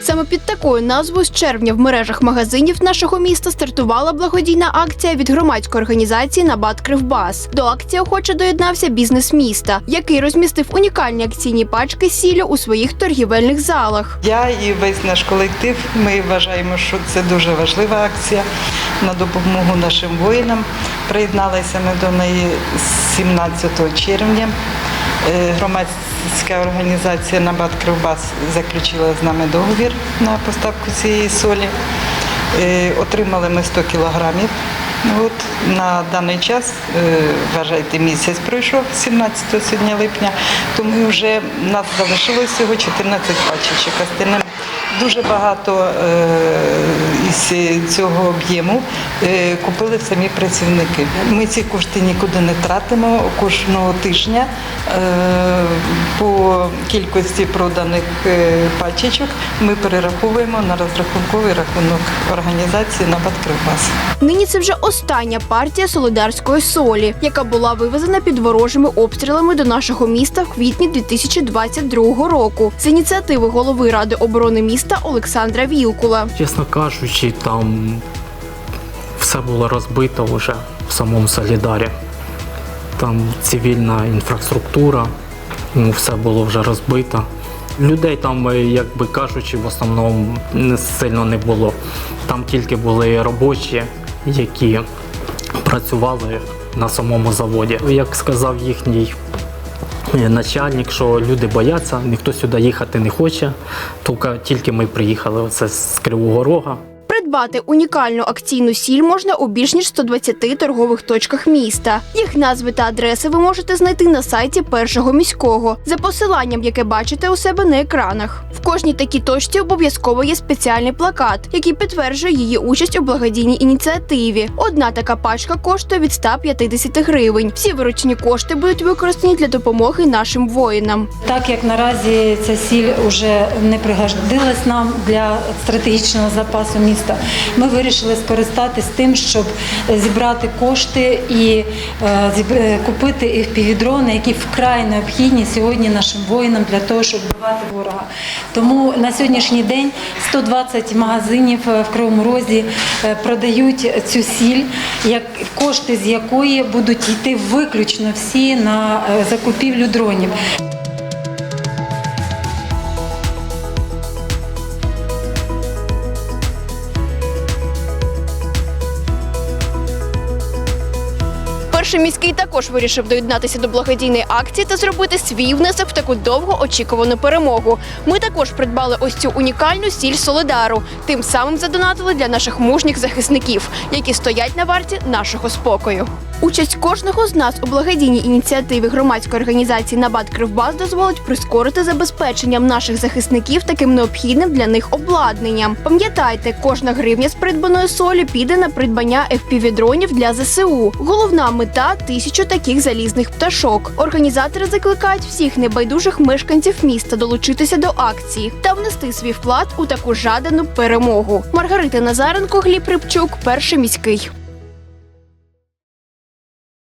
Саме під такою назвою з червня в мережах магазинів нашого міста стартувала благодійна акція від громадської організації Набат Кривбас. До акції охоче доєднався бізнес міста, який розмістив унікальні акційні пачки сіллю у своїх торгівельних залах. Я і весь наш колектив. Ми вважаємо, що це дуже важлива акція на допомогу нашим воїнам. Приєдналися ми до неї 17 червня. Е, Громадська організація Набат Кривбас заключила з нами договір на поставку цієї солі. Е, Отримали ми 100 кілограмів. От на даний час, е, вважайте, місяць пройшов 17 сьогодні липня, то ми вже нас залишилось всього 14 пачечок. Дуже багато е, цього об'єму е, купили самі працівники. Ми ці кошти нікуди не тратимо кожного тижня. е, По кількості проданих е, пачечок ми перераховуємо на розрахунковий рахунок організації «Набат Кривбас». Нині це вже остання партія солидарської солі, яка була вивезена під ворожими обстрілами до нашого міста в квітні 2022 року. З ініціативи голови ради оборони міста Олександра Вілкула. Чесно кажучи, там все було розбито вже в самому Солідарі. Там цивільна інфраструктура, ну, все було вже розбито. Людей там, е, як би кажучи, в основному не сильно не було. Там тільки були робочі, які працювали на самому заводі. Як сказав їхній е, начальник, що люди бояться, ніхто сюди їхати не хоче. Тільки, ми приїхали оце з Кривого Рога. Придбати унікальну акційну сіль можна у більш ніж 120 торгових точках міста. Їх назви та адреси ви можете знайти на сайті першого міського за посиланням, яке бачите у себе на екранах. В кожній такій точці обов'язково є спеціальний плакат, який підтверджує її участь у благодійній ініціативі. Одна така пачка коштує від 150 гривень. Всі виручені кошти будуть використані для допомоги нашим воїнам. Так як наразі ця сіль вже не пригодилась нам для стратегічного запасу міста, ми вирішили скористатись тим, щоб зібрати кошти і е, е, купити FPV-дрони, які вкрай необхідні сьогодні нашим воїнам для того, щоб вбивати ворога. Тому на сьогоднішній день 120 магазинів е, в Кривому Розі е, продають цю сіль, кошти з якої будуть йти виключно всі на е, закупівлю дронів. Перший міський також вирішив доєднатися до благодійної акції та зробити свій внесок в таку довго очікувану перемогу. Ми також придбали ось цю унікальну сіль Солидару. Тим самим задонатили для наших мужніх захисників, які стоять на варті нашого спокою. Участь кожного з нас у благодійній ініціативі громадської організації Набат Кривбас дозволить прискорити забезпеченням наших захисників таким необхідним для них обладнанням. Пам'ятайте, кожна гривня з придбаної солі піде на придбання FPV-дронів для ЗСУ. Головна мета тисячу таких залізних пташок. Організатори закликають всіх небайдужих мешканців міста долучитися до акції та внести свій вклад у таку жадану перемогу. Маргарита Назаренко, Гліб Рибчук, перший міський.